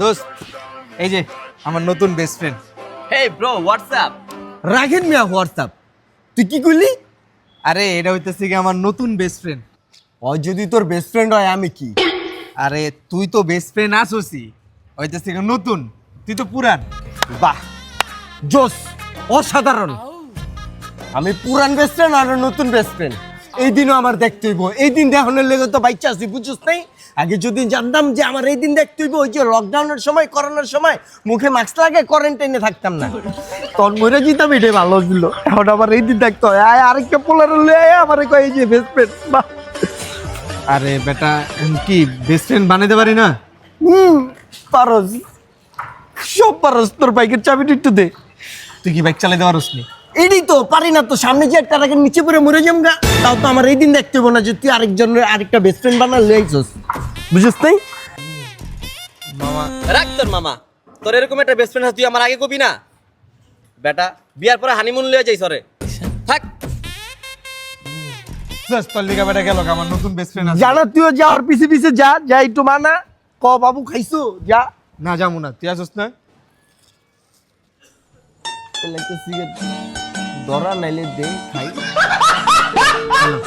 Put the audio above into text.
দোস্ত এই যে আমার নতুন best friend hey bro WhatsApp রাখেন মিয়া হোয়াটসঅ্যাপ তুই কি করলি? আরে এটা হইতেছে কি আমার নতুন বেস্ট ফ্রেন্ড ও যদি তোর বেস্ট ফ্রেন্ড হয় আমি কি? আরে তুই তো বেস্ট ফ্রেন্ড আসোসি। হইতেছে কি নতুন তুই তো পুরান। বাহ জোস অসাধারণ। আমি পুরান বেস্ট ফ্রেন্ড আর নতুন বেস্ট ফ্রেন্ড এই দিনও আমার দেখতে হইব। এই দিন দেখানোর লেগে তো বাইচা আছি বুঝছিস নাই? আগে যদি জানতাম যে আমার এই দিন দেখতে হইব ওই যে লকডাউনের সময় করোনার সময় মুখে মাস্ক লাগে কোয়ারেন্টাইনে থাকতাম না। তখন মরে যেতাম এটাই ভালো ছিল। এখন আমার এই দিন দেখতে হয়। আয় আরেকটা পোলার লয়ে আয় আমার কয় এই যে বেস্ট ফ্রেন্ড বাহ। আরে বেটা কি বেস্ট ফ্রেন্ড বানাইতে পারি না? হুম পারস। সব পারস তোর বাইকের চাবিটা একটু দে। তুই কি বাইক চালাইতে পারোস নি? এডি তো পারি না তো সামনে যে একটা রাখের নিচে পড়ে মরে যাম গা। তাও তো আমার এই দিন দেখতে হব না যে তুই আরেকজনের আরেকটা বেস্ট ফ্রেন্ড বানা লইছস বুঝছিস তাই মামা রাখ তোর মামা। তোর এরকম একটা বেস্ট ফ্রেন্ড তুই আমার আগে কবি না? বেটা বিয়ার পরে হানিমুন লয়ে যাই সরে থাক। জাস্ট তোর লিগা বেটা গেল আমার নতুন বেস্ট ফ্রেন্ড আছে। জানা তুইও যা ওর পিছে পিছে যা যা একটু মানা ক বাবু খাইছো? যা। না যাব না। তুই আসোস না? একটা সিগারেট ধরা নাইলে দে খাই।